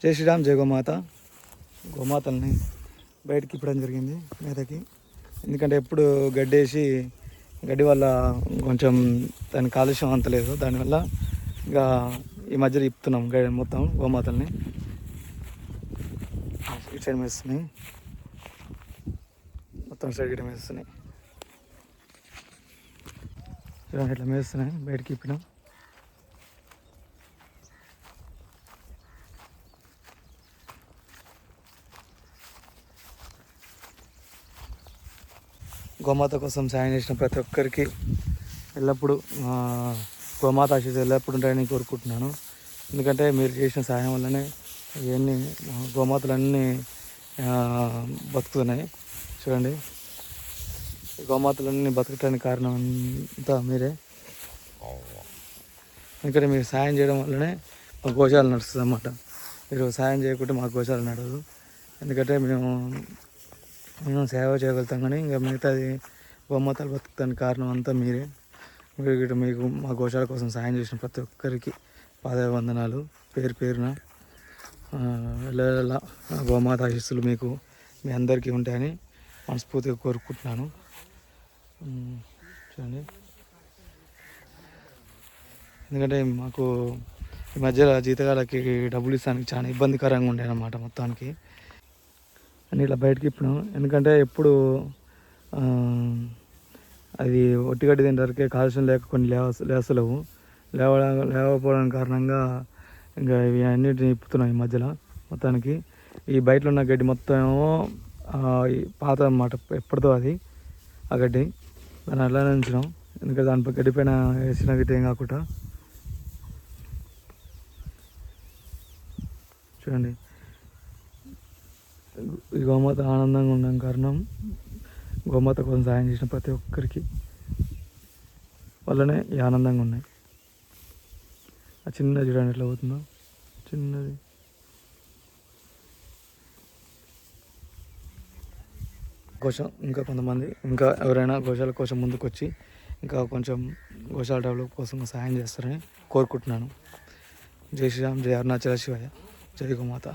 జై శ్రీరామ్ జై గోమాత. గోమాతల్ని బయటకి ఇప్పడం జరిగింది మీదకి ఎందుకంటే ఎప్పుడు గడ్డేసి గడ్డి వల్ల కొంచెం దాని కాలుష్యం అంత లేదు. దానివల్ల ఇంకా ఈ మధ్యలో ఇప్పుతున్నాం గడ్డి మొత్తం గోమాతల్ని. ఇటు సైడ్ మేస్తున్నాయి మొత్తం సైడ్ గిట్ట మేస్తున్నాయి ఇట్లా మేస్తున్నాయి బయటకి ఇప్పినాం. గోమాత కోసం సాయం చేసిన ప్రతి ఒక్కరికి ఎల్లప్పుడూ గోమాత ఆశీస్సు ఎల్లప్పుడూ ఉంటాయని కోరుకుంటున్నాను. ఎందుకంటే మీరు చేసిన సహాయం వల్లనే ఇవన్నీ గోమాతలన్నీ బతుకుతున్నాయి. చూడండి. ఈ గోమాతలన్నీ బతకటానికి కారణం అంతా మీరే. ఎందుకంటే మీరు సాయం చేయడం వల్లనే మా గోశాల నడుస్తుంది అన్నమాట మీరు సాయం చేయకుంటే మా గోశాల నడవదు. ఎందుకంటే మేము మేము సేవ చేయగలుగుతాం కానీ ఇంకా మిగతాది బొమ్మతలు బతుకుతానికి కారణం అంతా మీరే. మీరు మీకు మా గోశాల కోసం సాయం చేసిన ప్రతి ఒక్కరికి పాదవందనాలు. పేరు పేరున ఆ, గోమాత ఆశీస్సులు మీకు మీ అందరికీ ఉంటాయని మనస్ఫూర్తిగా కోరుకుంటున్నాను. చూడండి. ఎందుకంటే మాకు ఈ మధ్యలో జీతగాలకి డబ్బులు ఇస్తానికి చాలా ఇబ్బందికరంగా ఉండే అన్నమాట మొత్తానికి. అని ఇలా బయటకి ఇప్పినాం. ఎందుకంటే ఎప్పుడు అది ఒట్టిగడ్డి తింటారికే కాలుష్యం లేక కొన్ని లేవ లేస్తలేవు. లేవడం లేవకపోవడానికి కారణంగా ఇంకా ఇవి అన్నిటిని ఇప్పుతున్నాం ఈ మధ్యలో మొత్తానికి. ఈ బయటలో ఉన్న గడ్డి మొత్తం ఏమో పాత అన్నమాట ఎప్పటిదో అది ఆ గడ్డి. దాన్ని అట్లానే ఉంచడం ఎందుకంటే దానిపై గడ్డి పైన వేసిన గిట్ట ఏం కాకుండా. చూడండి. గోమాత ఆనందంగా ఉండడం కారణం గోమాత కోసం సాయం చేసిన ప్రతి ఒక్కరికి వల్లనే ఈ ఆనందంగా ఉన్నాయి. ఆ చిన్న చూడండి ఎట్లా పోతుందో. చిన్నది. కోసం ఇంకా కొంతమంది ఇంకా ఎవరైనా గోశాల కోసం ముందుకు వచ్చి ఇంకా కొంచెం గోశాల డెవలప్ కోసం సహాయం చేస్తారని కోరుకుంటున్నాను. జై శ్రీరామ్ జై అరుణాచల శివయ్య జై గోమాత.